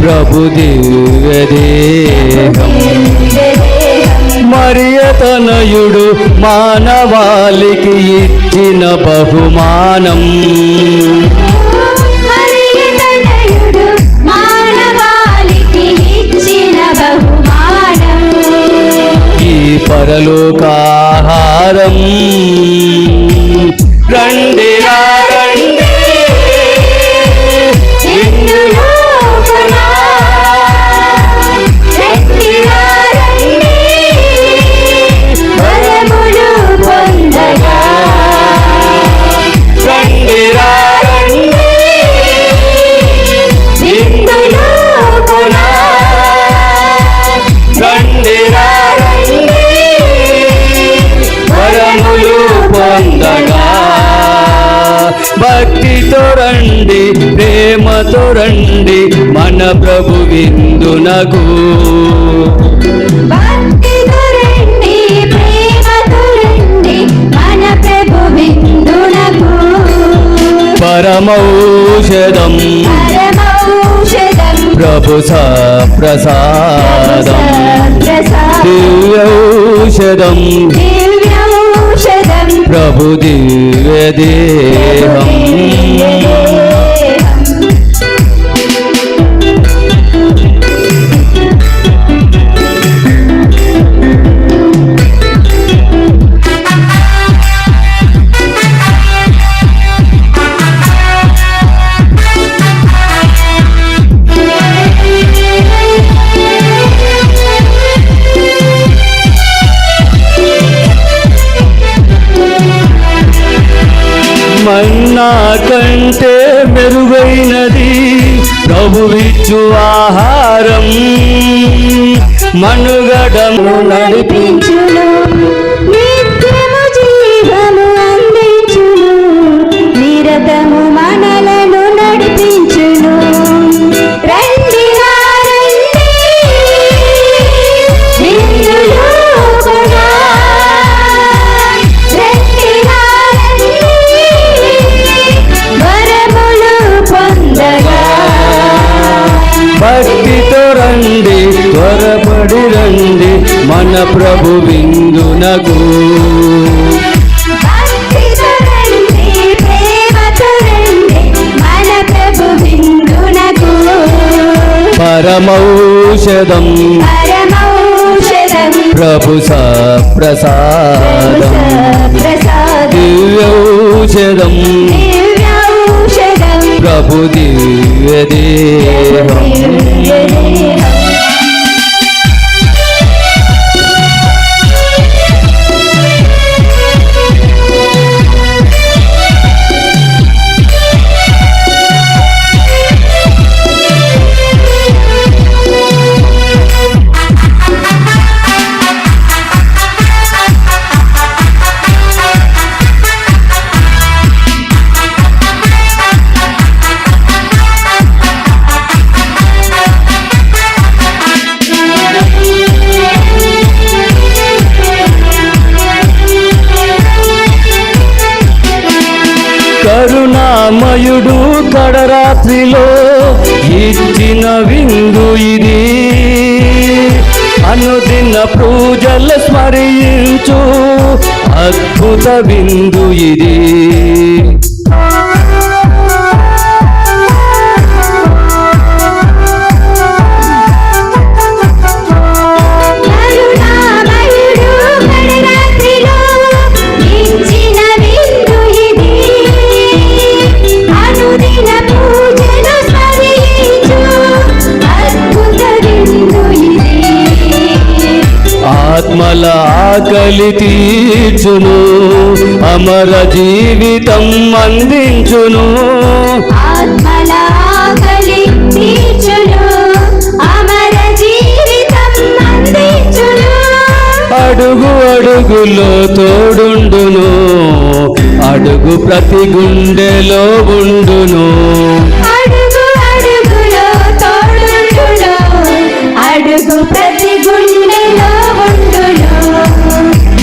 ప్రభు దివ్యదేహం మరియతనయుడు మానవాళికి ఇచ్చిన బహుమానం. హరితనయుడు మానవాళికి ఇచ్చిన బహుమానం. ఈ పరలోకాహారం. భక్తితో రండి ప్రేమతో రండి మన ప్రభు విందునకు ప్రేమతో రండి మన ప్రభు పరమౌషధం ప్రభు ప్రసాదం దివ్యౌషధం ప్రభు దివ్య దేహం. కంటే మెరుగైనది ప్రభువిచ్చు ఆహారం. మనుగడము నడిపించు. రండి మన ప్రభు విందునకు. మన ప్రభు. పరమౌషధం. ప్రభు ప్రసాదం దివ్యౌషధం. దివ్యౌషధం. ప్రభు దివ్యదేహం రాత్రిలో ఇచ్చిన విందు ఇది. అనుదిన పూజలు స్మరించు అద్భుత విందు ఇది. ఆకలి తీర్చును. అమర జీవితం అందించును. ఆత్మల ఆకలి తీర్చును, అమర జీవితం అందించును. అడుగు అడుగులో తోడుండును. అడుగు ప్రతి గుండెలో ఉండును.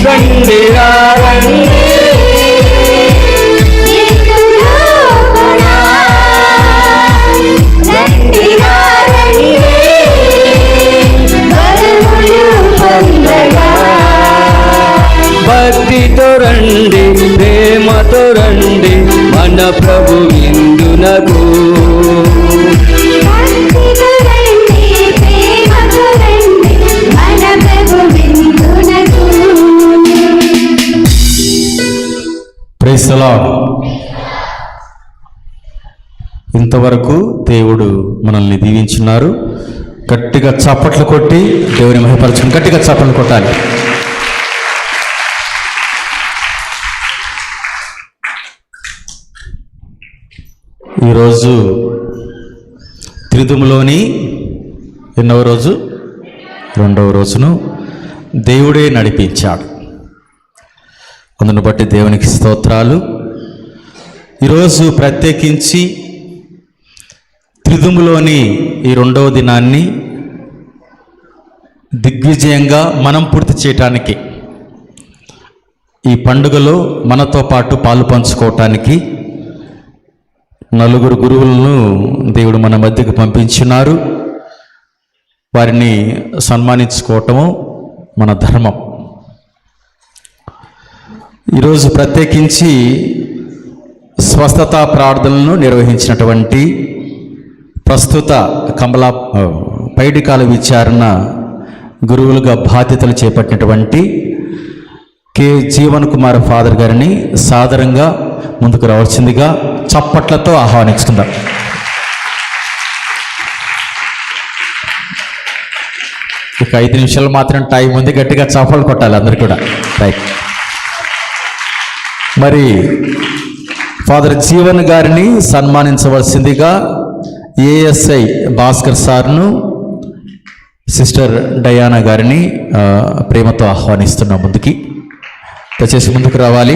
రండి రండి ప్రేమతో రండి. మన ప్రభు ఇందునకు లాడ్ ఇంతవరకు దేవుడు మనల్ని దీవించున్నారు. గట్టిగా చప్పట్లు కొట్టి దేవుని మహిపరచుకుని గట్టిగా చప్పట్లు కొట్టాలి. ఈరోజు త్రిదుములోని ఎన్నవ రోజు? రెండవ రోజును దేవుడే నడిపించాడు. అందును బట్టి దేవునికి స్తోత్రాలు. ఈరోజు ప్రత్యేకించి త్రిదుములోని ఈ రెండవ దినాన్ని దిగ్విజయంగా మనం పూర్తి చేయటానికి ఈ పండుగలో మనతో పాటు పాలు పంచుకోవటానికి నలుగురు గురువులను దేవుడు మన మధ్యకు పంపించున్నారు. వారిని సన్మానించుకోవటము మన ధర్మం. ఈరోజు ప్రత్యేకించి స్వస్థత ప్రార్థనలను నిర్వహించినటువంటి ప్రస్తుత కమలా పైడికాల విచారణ గురువులుగా బాధ్యతలు చేపట్టినటువంటి కె జీవన్ కుమార్ ఫాదర్ గారిని సాదరంగా ముందుకు రావాల్సిందిగా చప్పట్లతో ఆహ్వానించుకుందాం. ఇక ఐదు నిమిషాలు మాత్రం టైం ఉంది గట్టిగా చప్పలు కొట్టాలి అందరు కూడా. రైట్. మరి ఫాదర్ జీవన్ గారిని సన్మానించవలసిందిగా ఏఎస్ఐ భాస్కర్ సార్ను సిస్టర్ డయానా గారిని ప్రేమతో ఆహ్వానిస్తున్నాం ముందుకి. దయచేసి ముందుకు రావాలి.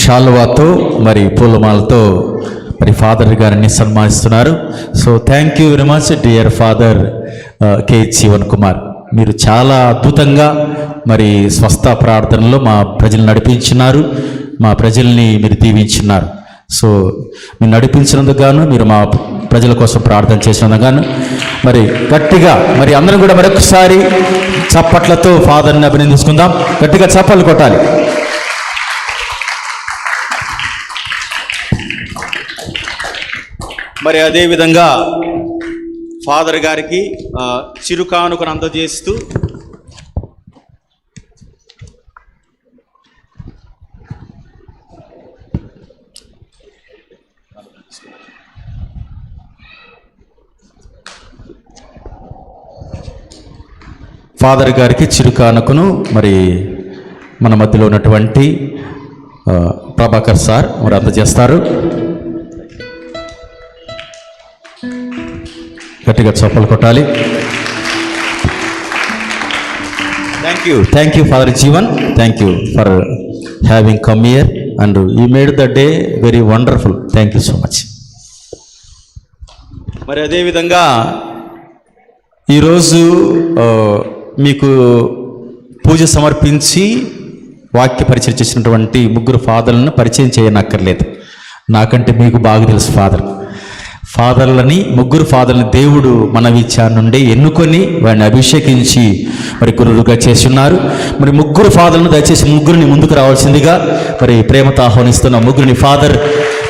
షాల్వాతో మరి పూలమాలతో మరి ఫాదర్ గారిని సన్మానిస్తున్నారు. So thank you very much dear father K Jeevan Kumar. మీరు చాలా అద్భుతంగా మరి స్వస్థ ప్రార్థనలో మా ప్రజలు నడిపించినారు మా ప్రజల్ని మీరు దీవించినారు. సో మీరు నడిపించినందుకు గాను మీరు మా ప్రజల కోసం ప్రార్థన చేసినందుకు గాను మరి గట్టిగా మరి అందరం కూడా మరొకసారి చప్పట్లతో ఫాదర్ని అభినందించుకుందాం. గట్టిగా చప్పట్లు కొట్టాలి. మరి అదేవిధంగా ఫాదర్ గారికి చిరుకానుకను అందజేస్తూ ఫాదర్ గారికి చిరుకానుకను మరి మన మధ్యలో ఉన్నటువంటి ప్రభాకర్ సార్ మరి అందజేస్తారు. గట్టిగా చప్పలు కొట్టాలి. Thank you thank you father Jeevan thank you for having come here and you made the day very wonderful thank you so much మరి అదేవిధంగా ఈరోజు మీకు పూజ సమర్పించి వాక్య పరిచయం చేసినటువంటి ముగ్గురు ఫాదర్లను పరిచయం చేయనక్కర్లేదు. నాకంటే మీకు బాగా తెలుసు ఫాదర్. ఫాదర్లని ముగ్గురు ఫాదర్ని దేవుడు మన నుండి ఎన్నుకొని వాడిని అభిషేకించి మరి గురువుగా చేస్తున్నారు. మరి ముగ్గురు ఫాదర్లను దయచేసి ముగ్గురిని ముందుకు రావాల్సిందిగా మరి ప్రేమతో ఆహ్వానిస్తున్న ముగ్గురిని ఫాదర్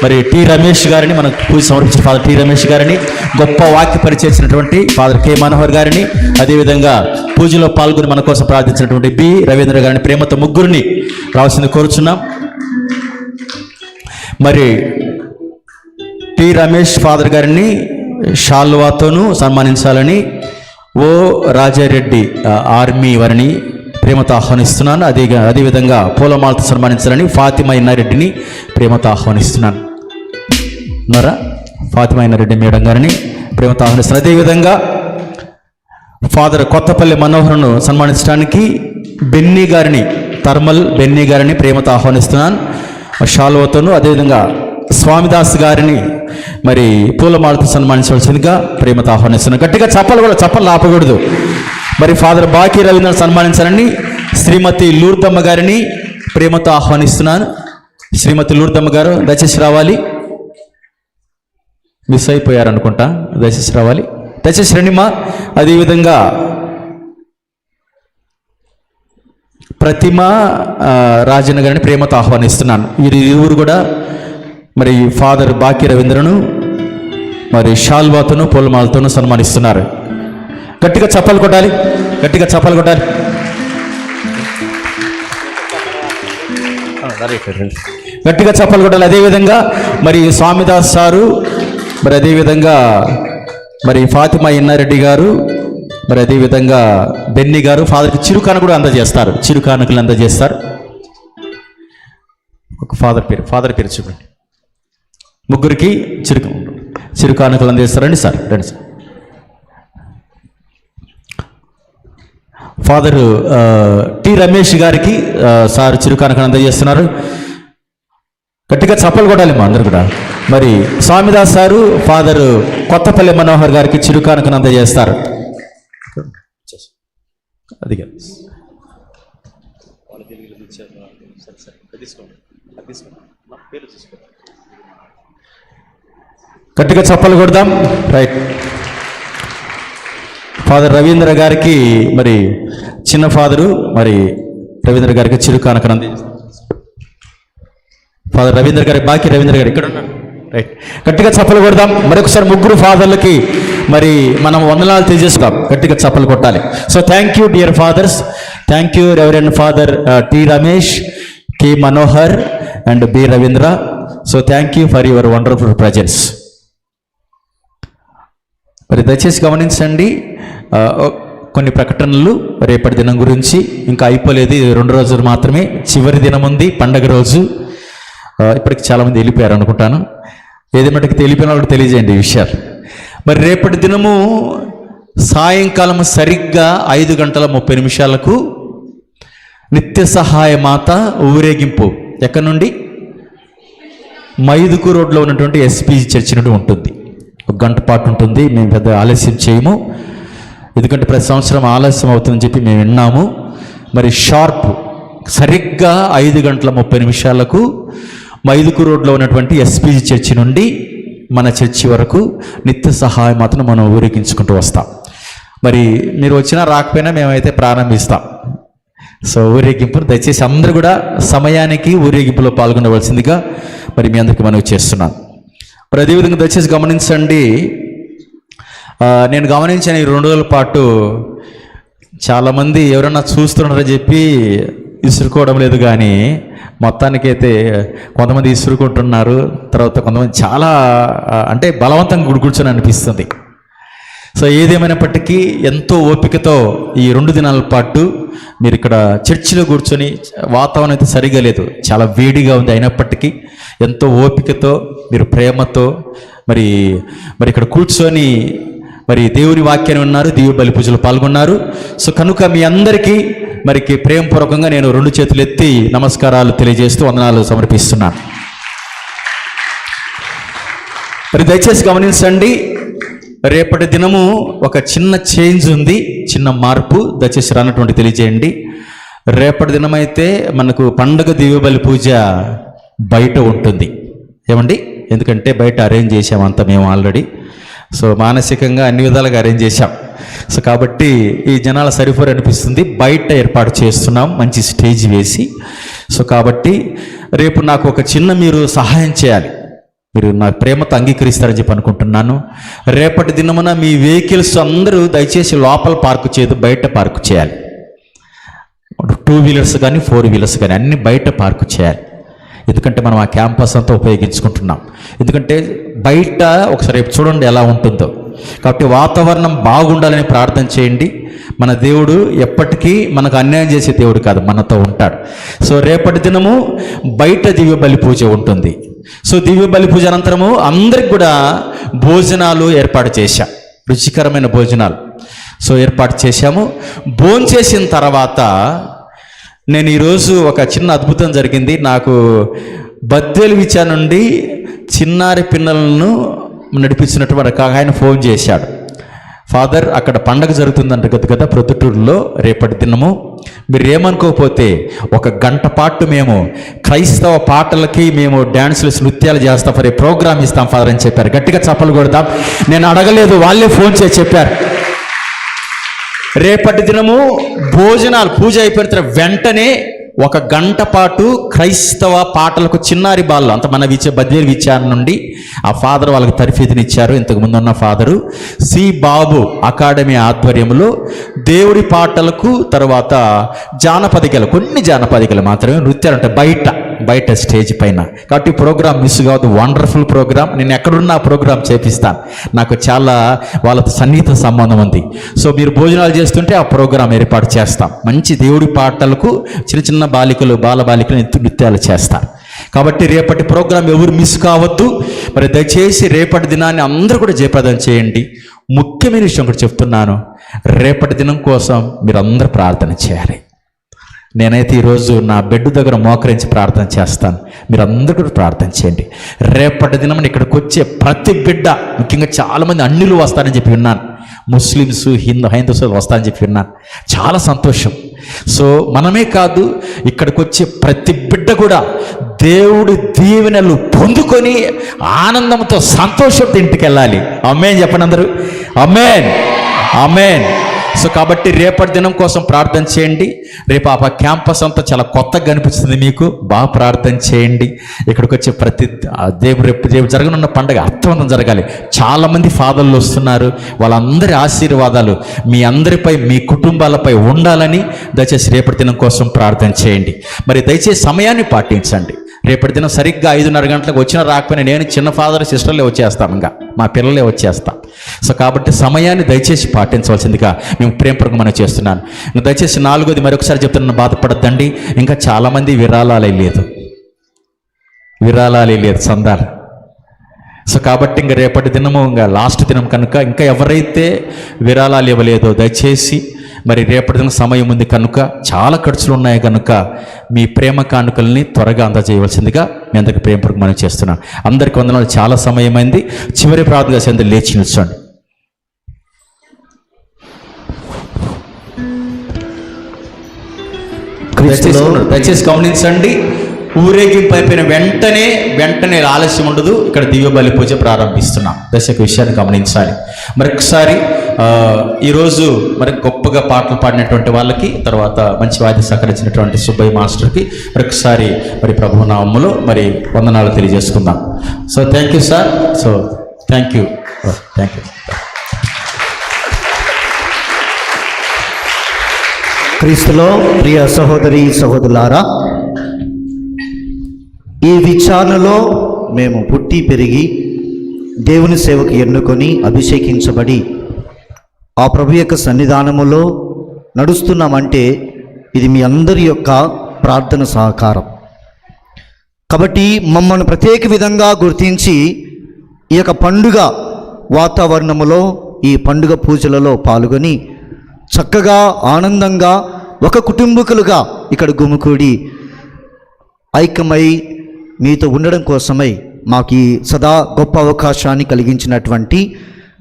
మరి టి రమేష్ గారిని మనకు పూజ సమర్పించిన ఫాదర్ టి రమేష్ గారిని గొప్ప వాక్య పరిచేసినటువంటి ఫాదర్ కె మనోహర్ గారిని అదేవిధంగా పూజలో పాల్గొని మన కోసం ప్రార్థించినటువంటి బి రవీంద్ర గారిని ప్రేమతో ముగ్గురిని రావాల్సింది కోరుచున్నాం. మరి టి రమేష్ ఫాదర్ గారిని షాల్వాతోనూ సన్మానించాలని ఓ రాజారెడ్డి ఆర్మీ వారిని ప్రేమతో ఆహ్వానిస్తున్నాను. అదే అదేవిధంగా పూలమాలతో సన్మానించాలని ఫాతిమా ఇన్నారెడ్డిని ప్రేమతో ఆహ్వానిస్తున్నాను. ఉన్నారా? ఫాతిమా ఇన్నారెడ్డి మేడం గారిని ప్రేమతో ఆహ్వానిస్తున్నాను. అదేవిధంగా ఫాదర్ కొత్తపల్లి మనోహర్ను సన్మానించడానికి బెన్నీ గారిని థర్మల్ బెన్నీ గారిని ప్రేమతో ఆహ్వానిస్తున్నాను. షాల్వతోను అదేవిధంగా స్వామిదాస్ గారిని మరి పూలమాలతో సన్మానించవలసిందిగా ప్రేమతో ఆహ్వానిస్తున్నాను. గట్టిగా చప్పలు కూడా చప్పలు ఆపకూడదు. మరి ఫాదర్ బాకీ రవీంద్ర సన్మానించాలని శ్రీమతి లూర్దమ్మ గారిని ప్రేమతో ఆహ్వానిస్తున్నాను. శ్రీమతి లూర్దమ్మ గారు దయచేసి రావాలి. మిస్ అయిపోయారు అనుకుంటా దయచేసి రావాలి. దయచేసి రండిమా అదేవిధంగా ప్రతిమ రాజన్న గారిని ప్రేమతో ఆహ్వానిస్తున్నాను. వీరు ఇరువురు కూడా మరి ఫాదర్ బాకీ రవీంద్రను మరి షాల్వాతోను పూలమాలతోనూ సన్మానిస్తున్నారు. గట్టిగా చప్పలు కొట్టాలి గట్టిగా చప్పలు కొట్టాలి. గట్టిగా చప్పలు కొట్టాలి. అదేవిధంగా మరి స్వామిదాస్ సారు మరి అదేవిధంగా మరి ఫాతిమా ఇన్నారెడ్డి గారు మరి అదేవిధంగా బెన్ని గారు ఫాదర్కి చిరుకాను కూడా అందజేస్తారు. చిరుకానుకలు అందజేస్తారు. ఒక ఫాదర్ పేరు ఫాదర్ పేరు చూడండి ముగ్గురికి చిరుక చిరుకానుకలు అందిస్తారండి సార్ రండి సార్. ఫాదర్ టి రమేష్ గారికి సార్ చిరుకానుకలు అందజేస్తున్నారు గట్టిగా చప్పలు కొట్టాలి మా అందరు కూడా. మరి స్వామిదాస్ సారు ఫాదర్ కొత్తపల్లి మనోహర్ గారికి చిరుకానుకను అందజేస్తారు అది గట్టిగా చప్పలు కొడదాం. రైట్ ఫాదర్ రవీంద్ర గారికి మరి చిన్న ఫాదరు మరి రవీంద్ర గారికి చిరుకానుకను అందిస్తారు ఫాదర్ రవీంద్ర గారి బాకీ రవీంద్ర గారు ఇక్కడ ఉన్నారు. రైట్ గట్టిగా చప్పలు కొడదాం. మరొకసారి ముగ్గురు ఫాదర్లకి మరి మనం వందనాలు తెలియజేస్తాం గట్టిగా చప్పలు కొట్టాలి. So thank you dear fathers thank you reverend father T Ramesh K Manohar and B Ravindra so thank you for your wonderful presence మరి దయచేసి గమనించండి కొన్ని ప్రకటనలు రేపటి దినం గురించి ఇంకా అయిపోలేదు. రెండు రోజులు మాత్రమే. చివరి దినం ఉంది పండగ రోజు. ఇప్పటికి చాలామంది వెళ్ళిపోయారు అనుకుంటాను. ఏది మటుకు తెలిపిన వాళ్ళకి తెలియజేయండి ఈ విషయాలు. మరి రేపటి దినము సాయంకాలం సరిగ్గా ఐదు గంటల ముప్పై నిమిషాలకు నిత్య సహాయ మాత ఊరేగింపు ఎక్కడి నుండి? మైదుకు రోడ్లో ఉన్నటువంటి ఎస్పీ చర్చి నుండి ఉంటుంది. ఒక గంట పాటు ఉంటుంది. మేము పెద్ద ఆలస్యం చేయము. ఎందుకంటే ప్రతి సంవత్సరం ఆలస్యం అవుతుందని చెప్పి మేము విన్నాము. మరి షార్ప్ సరిగ్గా ఐదు గంటల ముప్పై నిమిషాలకు మైదుకు రోడ్లో ఉన్నటువంటి ఎస్పీజీ చర్చి నుండి మన చర్చి వరకు నిత్య సహాయం మాత్రం మనం ఊరేగించుకుంటూ వస్తాం. మరి మీరు వచ్చినా రాకపోయినా మేమైతే ప్రారంభిస్తాం. సో ఊరేగింపు దయచేసి అందరూ కూడా సమయానికి ఊరేగింపులో పాల్గొనవలసిందిగా మరి మీ అందరికీ మనవి చేస్తున్నాను. మరి అదేవిధంగా దయచేసి గమనించండి. నేను గమనించిన ఈ రెండు రోజుల పాటు చాలామంది ఎవరన్నా చూస్తున్నారని చెప్పి ఇసురుకోవడం లేదు కానీ మొత్తానికైతే కొంతమంది ఇసురుకుంటున్నారు. తర్వాత కొంతమంది చాలా అంటే బలవంతంగా గుడి కూర్చొని అనిపిస్తుంది. సో ఏదేమైనప్పటికీ ఎంతో ఓపికతో ఈ రెండు దినాల పాటు మీరు ఇక్కడ చర్చిలో కూర్చొని వాతావరణం అయితే సరిగా లేదు. చాలా వేడిగా ఉంది అయినప్పటికీ ఎంతో ఓపికతో మీరు ప్రేమతో మరి మరి ఇక్కడ కూర్చొని మరి దేవుని వాక్యాన్ని ఉన్నారు దేవుడి బలి పూజలు పాల్గొన్నారు. సో కనుక మీ అందరికీ మరికి ప్రేమపూర్వకంగా నేను రెండు చేతులు ఎత్తి నమస్కారాలు తెలియజేస్తూ వందనాలు సమర్పిస్తున్నాను. మరి దయచేసి గమనించండి రేపటి దినము ఒక చిన్న చేంజ్ ఉంది చిన్న మార్పు దయచేసి రానటువంటి తెలియజేయండి. రేపటి దినమైతే మనకు పండగ దివ్యబలి పూజ బయట ఉంటుంది. ఏమండి? ఎందుకంటే బయట అరేంజ్ చేసాం మేము ఆల్రెడీ. సో మానసికంగా అన్ని విధాలుగా అరేంజ్ చేశాం. సో కాబట్టి ఈ జనాల సరిపోరు అనిపిస్తుంది. బయట ఏర్పాటు చేస్తున్నాం మంచి స్టేజ్ వేసి. సో కాబట్టి రేపు నాకు ఒక చిన్న మీరు సహాయం చేయాలి. మీరు నా ప్రేమతో అంగీకరిస్తారని చెప్పి అనుకుంటున్నాను. రేపటి దినమున మీ వెహికల్స్ అందరూ దయచేసి లోపల పార్కు చేయదు బయట పార్కు చేయాలి. టూ వీలర్స్ కానీ ఫోర్ వీలర్స్ కానీ అన్ని బయట పార్కు చేయాలి. ఎందుకంటే మనం ఆ క్యాంపస్ అంతా ఉపయోగించుకుంటున్నాం. ఎందుకంటే బయట ఒకసారి రేపు చూడండి ఎలా ఉంటుందో. కాబట్టి వాతావరణం బాగుండాలని ప్రార్థన చేయండి. మన దేవుడు ఎప్పటికీ మనకు అన్యాయం చేసే దేవుడు కాదు మనతో ఉంటాడు. సో రేపటి దినము బయట దివ్య బలి పూజ ఉంటుంది. సో దివ్య బలి పూజ అనంతరము అందరికి కూడా భోజనాలు ఏర్పాటు చేశా. రుచికరమైన భోజనాలు. సో ఏర్పాటు చేశాము. భోంచేసిన తర్వాత నేను ఈరోజు ఒక చిన్న అద్భుతం జరిగింది. నాకు బద్దెలు విచా నుండి చిన్నారి పిన్నలను నడిపించినటువంటి ఒక ఆయన ఫోన్ చేశాడు. ఫాదర్ అక్కడ పండగ జరుగుతుందంట కదా కదా ప్రొద్దుటూరులో రేపటి దినము. మీరు ఏమనుకోకపోతే ఒక గంట పాటు మేము క్రైస్తవ పాటలకి మేము డ్యాన్సులు నృత్యాలు చేస్తాం ఫర్ ప్రోగ్రామ్ ఇస్తాం ఫాదర్ అని చెప్పారు. గట్టిగా చప్పలు కొడతాం నేను అడగలేదు వాళ్ళే ఫోన్ చేసి చెప్పారు. రేపటి దినము భోజనాలు పూజ అయిపోయిన తర్వాత వెంటనే ఒక గంట పాటు క్రైస్తవ పాటలకు చిన్నారి బాల్లో అంత మన విచ్చే బద్వేలు విచారణ నుండి ఆ ఫాదర్ వాళ్ళకి తరఫీదునిచ్చారు ఇంతకు ముందున్న ఫాదరు సి బాబు అకాడమీ ఆధ్వర్యంలో దేవుడి పాటలకు తర్వాత జానపదికలు కొన్ని జానపదికలు మాత్రమే నృత్యాలు అంటే బయట బయట స్టేజ్ పైన. కాబట్టి ప్రోగ్రామ్ మిస్ కావద్దు. వండర్ఫుల్ ప్రోగ్రామ్ నేను ఎక్కడున్నా ప్రోగ్రామ్ చేపిస్తాను నాకు చాలా వాళ్ళతో సన్నిహిత సంబంధం ఉంది. సో మీరు భోజనాలు చేస్తుంటే ఆ ప్రోగ్రామ్ ఏర్పాటు చేస్తాం. మంచి దేవుడి పాటలకు చిన్న చిన్న బాలికలు బాల బాలికలు నృత్యాలు చేస్తారు. కాబట్టి రేపటి ప్రోగ్రాం ఎవరు మిస్ కావద్దు. మరి దయచేసి రేపటి దినాన్ని అందరూ కూడా జయప్రదం చేయండి. ముఖ్యమైన విషయం ఒకటి చెప్తున్నాను. రేపటి దినం కోసం మీరు అందరూ ప్రార్థన చేయాలి. నేనైతే ఈరోజు నా బెడ్ దగ్గర మోకరించి ప్రార్థన చేస్తాను. మీరు అందరూ ప్రార్థన చేయండి. రేపటి దినం ఇక్కడికి వచ్చే ప్రతి బిడ్డ ముఖ్యంగా చాలామంది అన్నిలు వస్తారని చెప్పి విన్నాను. ముస్లిమ్స్ హిందూ హైందూస్ వస్తారని చెప్పి విన్నాను. చాలా సంతోషం. సో మనమే కాదు ఇక్కడికి వచ్చే ప్రతి బిడ్డ కూడా దేవుడి దీవెనలు పొందుకొని ఆనందంతో సంతోషంతో ఇంటికి వెళ్ళాలి. అమ్మేన్ చెప్పండి అందరూ? అమ్మేన్. అమ్మేన్. సో కాబట్టి రేపటి దినం కోసం ప్రార్థన చేయండి. రేపు ఆ క్యాంపస్ అంతా చాలా కొత్తగా కనిపిస్తుంది మీకు. బాగా ప్రార్థన చేయండి. ఇక్కడికి వచ్చే ప్రతి దేవుడు రేపు రేపు జరగనున్న పండగ అర్థవంతం జరగాలి. చాలామంది ఫాదర్లు వస్తున్నారు. వాళ్ళందరి ఆశీర్వాదాలు మీ అందరిపై మీ కుటుంబాలపై ఉండాలని దయచేసి రేపటి దినం కోసం ప్రార్థన చేయండి. మరి దయచేసి సమయాన్ని పాటించండి. రేపటి దినం సరిగ్గా ఐదున్నర గంటలకు వచ్చినా రాకపోయినా నేను చిన్న ఫాదర్ సిస్టర్లే వచ్చేస్తాం ఇంకా. మా పిల్లలే వచ్చేస్తాం. సో కాబట్టి సమయాన్ని దయచేసి పాటించవలసిందిగా మేము ప్రేమపూర్వకమైన చేస్తున్నాను. దయచేసి నాలుగోది మరొకసారి చెప్తున్నాను బాధపడద్దండి. ఇంకా చాలామంది విరాళాలే లేదు. విరాళాలే లేదు సందాలు. సో కాబట్టి ఇంక రేపటి దినము ఇంకా లాస్ట్ దినం కనుక ఇంకా ఎవరైతే విరాళాలు ఇవ్వలేదో దయచేసి మరి రేపటి దినం సమయం ఉంది కనుక చాలా ఖర్చులు ఉన్నాయి కనుక మీ ప్రేమ కానుకల్ని త్వరగా అందజేయవలసిందిగా మీ అందరికి ప్రేమపూర్వక మనం చేస్తున్నాను. అందరికి వందనాలు. చాలా సమయమైంది. చివరి ప్రార్థన అందరు లేచి నిల్చోండి. దయచేసి గమనించండి. ఊరేగింపు అయిపోయిన వెంటనే వెంటనే ఆలస్యం ఉండదు. ఇక్కడ దివ్య బలి పూజ ప్రారంభిస్తున్నాం. దశక విషయాన్ని గమనించాలి. మరొకసారి ఈరోజు మరి గొప్పగా పాటలు పాడినటువంటి వాళ్ళకి తర్వాత మంచి వాద్య సహకరించినటువంటి సుబ్బయ్య మాస్టర్కి మరొకసారి మరి ప్రభు నామములో మరి వందనాలు తెలియజేసుకుందాం. So thank you sir so thank you thank you క్రీస్తులో ప్రియ సహోదరి సహోదరులారా ఈ విచారణలో మేము పుట్టి పెరిగి దేవుని సేవకు ఎన్నుకొని అభిషేకించబడి ఆ ప్రభు యొక్క సన్నిధానములో నడుస్తున్నామంటే ఇది మీ అందరి యొక్క ప్రార్థన సహకారం. కాబట్టి మమ్మల్ని ప్రత్యేక విధంగా గుర్తించి ఈ యొక్క పండుగ వాతావరణములో ఈ పండుగ పూజలలో పాల్గొని చక్కగా ఆనందంగా ఒక కుటుంబకులుగా ఇక్కడ గుమికూడి ఐక్యమై మీతో ఉండడం కోసమై మాకు ఈ సదా గొప్ప అవకాశాన్ని కలిగించినటువంటి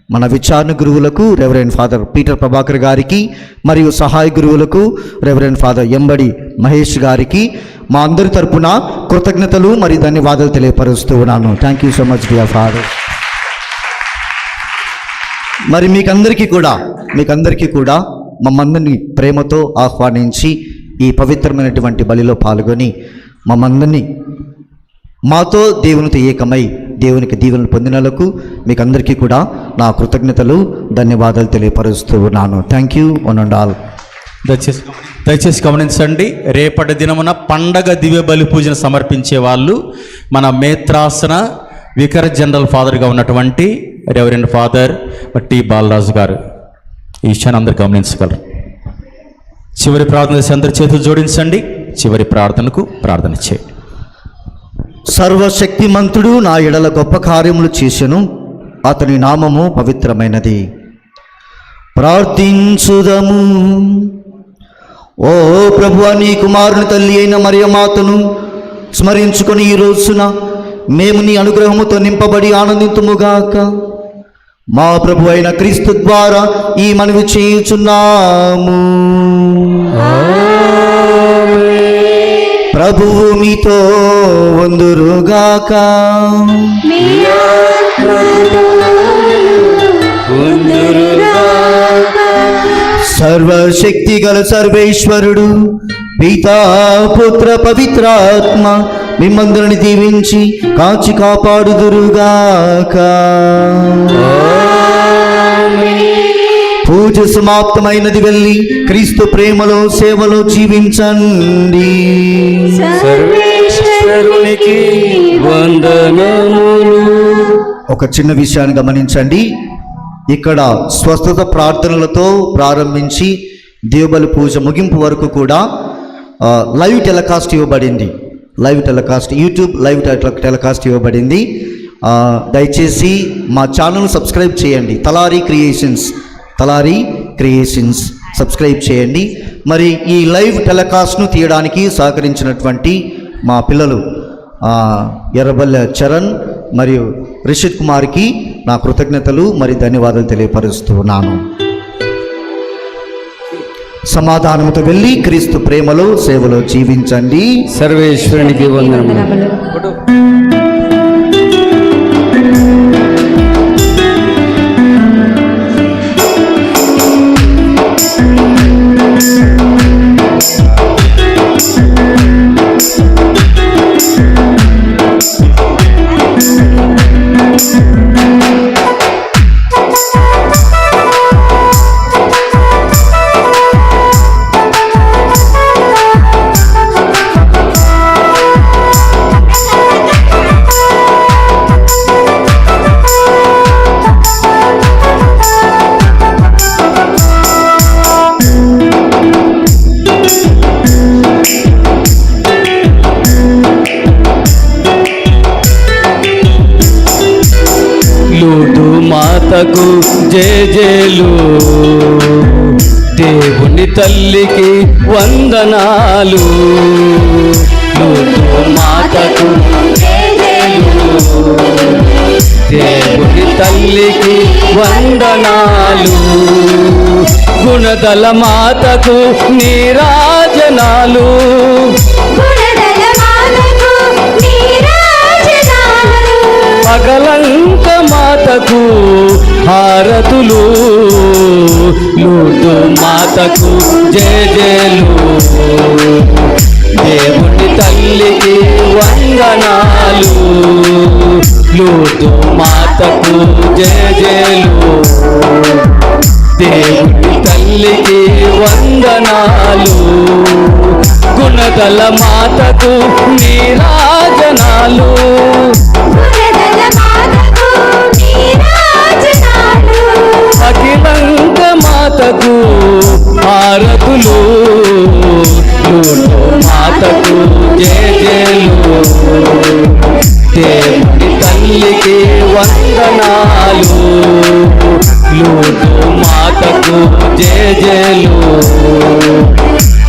మన విచారణ గురువులకు రెవరెండ్ ఫాదర్ పీటర్ ప్రభాకర్ గారికి మరియు సహాయ గురువులకు రెవరెండ్ ఫాదర్ ఎంబడి మహేష్ గారికి మా అందరి తరపున కృతజ్ఞతలు మరియు ధన్యవాదాలు తెలియపరుస్తూ ఉన్నాను. Thank you so much dear father మరి మీకందరికీ కూడా మీకందరికీ కూడా మమ్మందరిని ప్రేమతో ఆహ్వానించి ఈ పవిత్రమైనటువంటి బలిలో పాల్గొని మమ్మందరినీ మాతో దేవునితో ఏకమై దేవునికి దీవెనలు పొందినలకు మీకందరికీ కూడా నా కృతజ్ఞతలు ధన్యవాదాలు తెలియపరుస్తూ ఉన్నాను. Thank you one and all దయచేసి దయచేసి గమనించండి. రేపటి దినమున పండగ దివ్య బలి పూజను సమర్పించే వాళ్ళు మన మేత్రాసన వికర జనరల్ ఫాదర్గా ఉన్నటువంటి రెవరెండ్ ఫాదర్ టి బాలరాజు గారు. ఈ విషయాన్ని అందరు గమనించగలరు. చివరి ప్రార్థన చేసి అందరి చేతులు జోడించండి. చివరి ప్రార్థనకు ప్రార్థన చేయండి. సర్వశక్తిమంతుడు నా ఎడల గొప్ప కార్యములు చేసెను. అతని నామము పవిత్రమైనది. ప్రార్థించుదము. ఓ ప్రభు నీ కుమారుని తల్లి అయిన మరియమాతను స్మరించుకొని ఈ రోజున మేము నీ అనుగ్రహముతో నింపబడి ఆనందింతుముగాక. మా ప్రభు అయిన క్రీస్తు ద్వారా ఈ మనవి చేయుచున్నాము. ప్రభువు మీతో వందురుగాక. మీ సర్వశక్తి గల సర్వేశ్వరుడు పితా పుత్ర పవిత్రాత్మ మిమ్మందరిని దీవించి కాచి కాపాడుదురుగాక. పూజ సమాప్తమైనది వెళ్ళి క్రీస్తు ప్రేమలో సేవలో జీవించండి. సర్వేశ్వరునికి వందనములు. ఒక చిన్న విషయాన్ని గమనించండి. ఇక్కడ స్వస్థత ప్రార్థనలతో ప్రారంభించి దేవుబలి పూజ ముగింపు వరకు కూడా లైవ్ టెలికాస్ట్ ఇవ్వబడింది. Live telecast YouTube live telecast ఇవ్వబడింది. దయచేసి మా ఛానల్ సబ్స్క్రైబ్ చేయండి. Talari creations Talari creations subscribe చేయండి. మరి ఈ లైవ్ టెలికాస్ట్ను తీయడానికి సహకరించినటువంటి మా పిల్లలు ఆ, ఎర్రబల్లె చరణ్ మరియు రిషిత్ కుమార్కి నా కృతజ్ఞతలు మరి ధన్యవాదాలు తెలియపరుస్తున్నాను. సమాధానంతో వెళ్ళి క్రీస్తు ప్రేమలో సేవలో జీవించండి. సర్వేశ్వరునికి వందనములు. వందనాలు. మాతకు దేవుడి తల్లికి వందనాలు. గుణదల మాతకు నీరాజనాలు గుణదల మాతకు నీరాజనాలు. పగలంక మాతకు హారతులు లూటు మాతకు జయ జయలు దేవుని తల్లికి వందనాలు లూటు మాతకు జయ జయలు దేవుని తల్లికి వందనాలు గుణదల మాతకు నీరాజనాలు. అఖిలంక మాతకు హారతులు. మాతకు జయ జయలు దేవుని తల్లికి వందనాలు. లూటు మాతకు జయ జయలు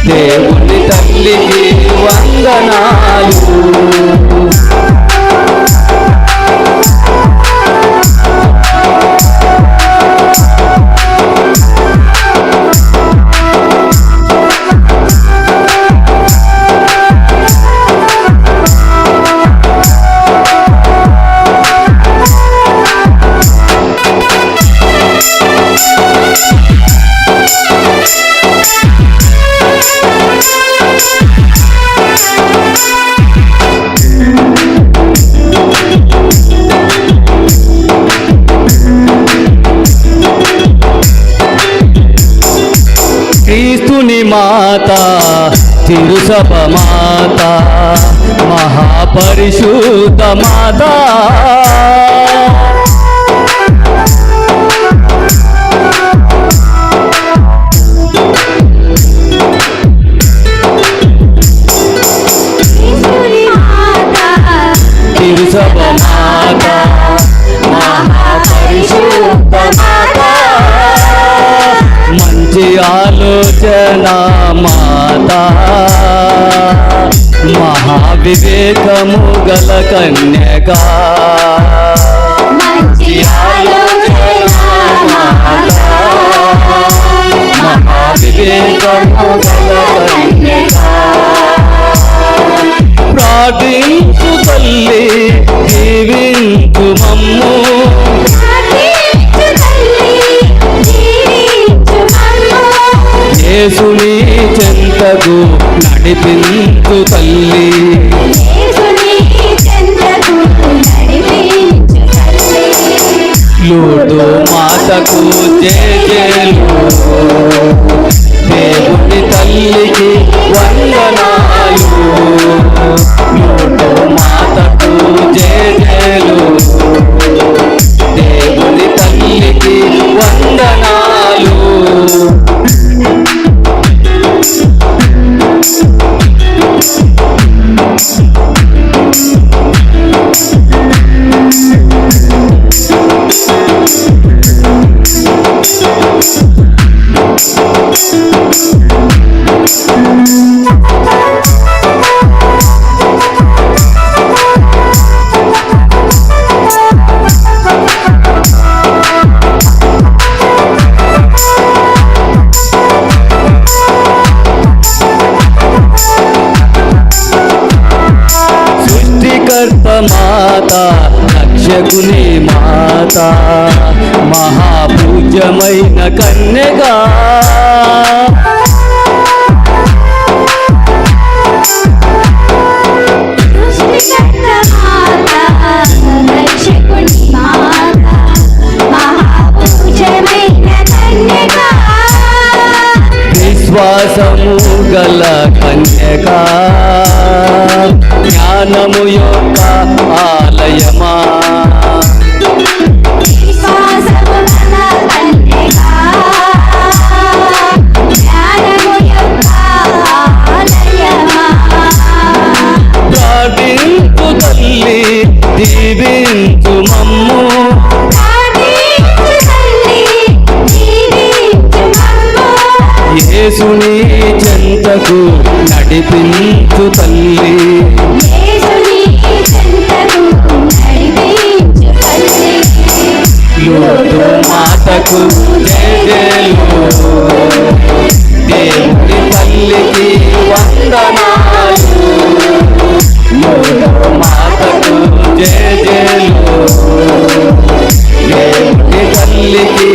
దేవుని తల్లికి వందనాలు. తిరుసభ మాత మహాపరిశుద్ధ మాత. మహావివేకము గల కన్యగా. గల ప్రార్థించు తల్లి జీవించు మమ్ము. జీవించు తల్లి. లూడు మాతకు జయలు దేవుని తల్లికి వందనా రక్షకుని మాత మహాపూజ్యమైన కన్యగా మాత మహాపూజ్యమైన కన్యగా. విశ్వాసము గల కన్యగా జ్ఞానము యొక్క ఆలయమా? తల్లి దీవించు మమ్ము. యేసుని చెంతకు నడిపించు తల్లి. మాటకు చెంతకు తల్లికి వందనాలు. లోటు మాతకు జేజేలు తల్లికి